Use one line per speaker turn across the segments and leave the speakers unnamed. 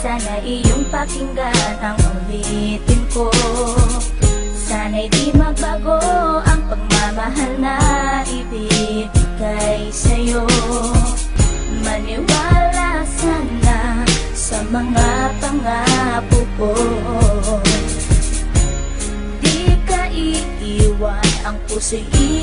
sana iyong pakinggan ang ulitin ko. Sana'y di magbago ang pagmamahal na ibibigay sa'yo. Maniwala sana sa mga pangako ko. Di ka iiwan, ang puso'y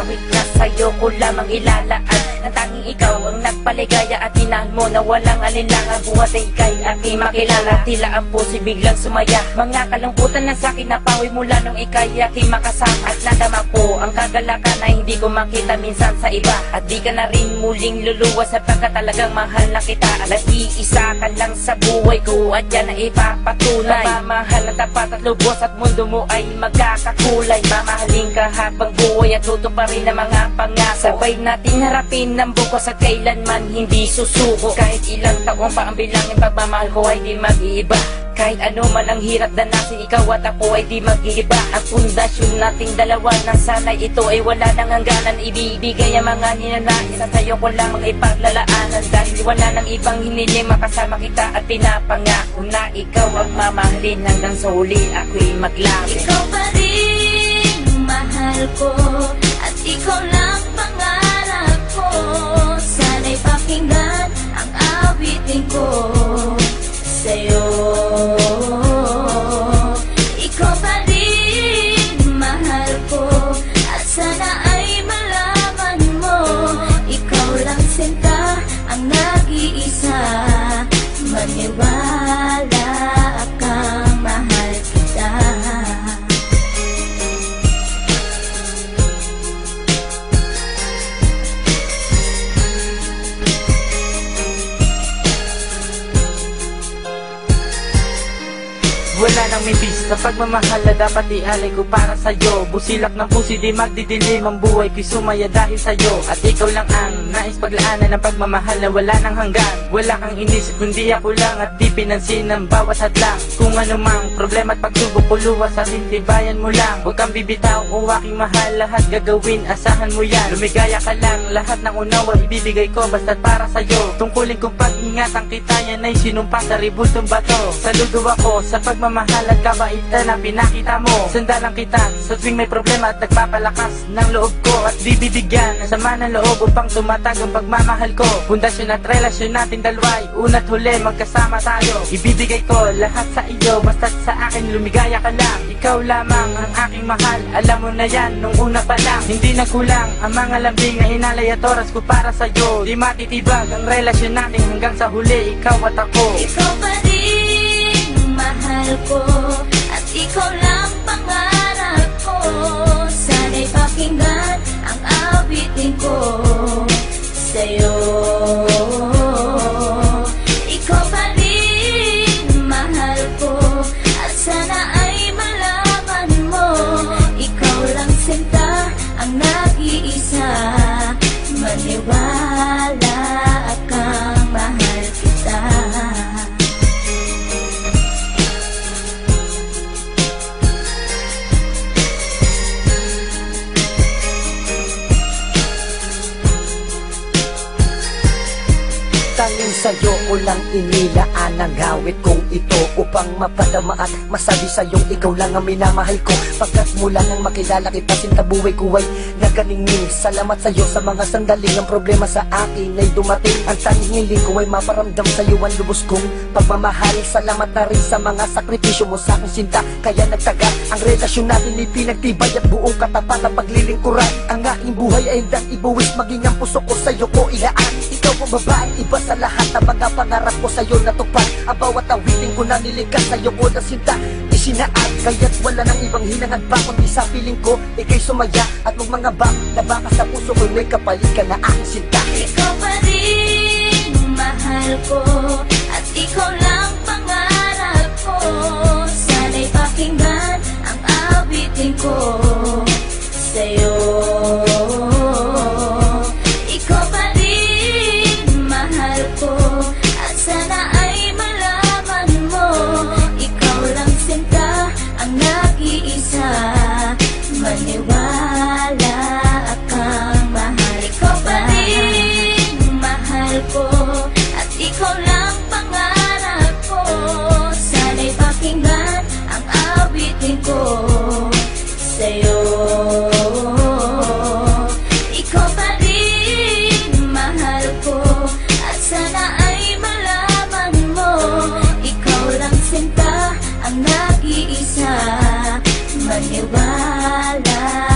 awit na sa'yo ko lamang ilalaan Na tanging ikaw ang nagpaligaya at inahan mo Na walang alinlangan buhat ay ikay aking makilala Tila ang puso'y biglang sumaya. Mga kalungkutan na sa'kin na pawi mula nung ikay aking makasama. At nadama ko ang kagalakan na hindi ko makita minsan sa iba. At di ka na rin muling luluwas sapagkat talagang mahal na kita. At iisa ka lang sa buhay ko at yan na ipapatunay. Mamahal na tapat at lubos at mundo mo ay magkakakulay. Mamahalin ka habang buhay at tuto pa rin ang mga pangako. Sabay natin harapin ng bukos at kailanman hindi susuko. Kahit ilang taong pa ang bilangin pagmamahal ko ay di mag-iiba. Kahit ano man ang hirap danasin, ikaw at ako ay di mag-iiba. Ang pundasyon nating dalawa na sana'y ito ay wala nang hangganan. Ibibigay ang mga ninanais at sa'yo ko lamang ipaglalaanan Dahil wala nang ibang hiniling makasama kita at pinapangako Na ikaw ang mamahalin. Hanggang sa huli ako'y maglapit
Ikaw pa rin mahal ko
Wala nang mibis sa pagmamahal na dapat ialay ko para sa'yo. Busilak ng pusi di magdidilim ang buhay ko'y sumaya dahil sa'yo. At ikaw lang ang nais paglaanan ng pagmamahal na wala nang hanggan. Wala kang inisip kundi ako lang at di pinansin ang bawat hadlang. Kung ano mang problema at pagsubok ko luwas sa tintibayan mo lang. Huwag kang bibitaw o aking mahal lahat gagawin asahan mo yan. Lumigaya ka lang lahat ng unawa ibibigay ko basta't para sa'yo. Tungkulin kong pag-ingatan kita yan ay sinumpa sa ribultong bato. Saludo ako sa pagmamahal at kabaitan na pinakita mo. Sandalang kita sa tuwing may problema at nagpapalakas ng loob ko At bibibigyan ng sama ng loob upang tumatag ang pagmamahal ko. Pundasyon at relasyon natin dalawa'y una't huli magkasama tayo. Ibibigay ko lahat sa iyo basta't sa akin lumigaya ka lang. Ikaw lamang ang aking mahal Alam mo na yan nung una pa lang. Hindi nagkulang ang mga lambing na inalay at oras ko para sa'yo. Di matitibag ang relasyon natin hanggang sa huli Ikaw at ako.
Ikaw pa rin Maniwala
Tanging sa'yo ko lang inilaan ang gawit kong ito Upang mapadama at masabi sa'yong ikaw lang ang minamahal ko. Pagkat mula nang makilala kita sinta buhay ko ay naganingning Salamat sa'yo sa mga sandaling ang problema sa akin ay dumating. Ang tanging hiling ko ay maparamdam sa'yo ang lubos kong pagmamahal. Salamat na rin sa mga sakripisyo mo sa aking sinta Kaya nagtaga ang relasyon natin ay pinagtibay At buong katapat na paglilingkuran. Ang aking buhay ay hindang ibuwis Maging ang puso ko sa'yo ko ilaan Ikaw ang babaeng iba sa lahat ng mga pangarap ko sa'yo natupad. Ang bawat awitin ko na nilikas sa'yo ko na sinta Isinaad, kaya't wala nang ibang hinangad pa Kundi sa piling ko, ikay sumaya. At mag mga bang na baka sa puso ko May kapalit ka na aking sinta.
Ikaw pa rin ko Sa'yo. Ikaw pa rin mahal ko At sana ay malaman mo. Ikaw lang sinta ang nag-iisa. Maniwala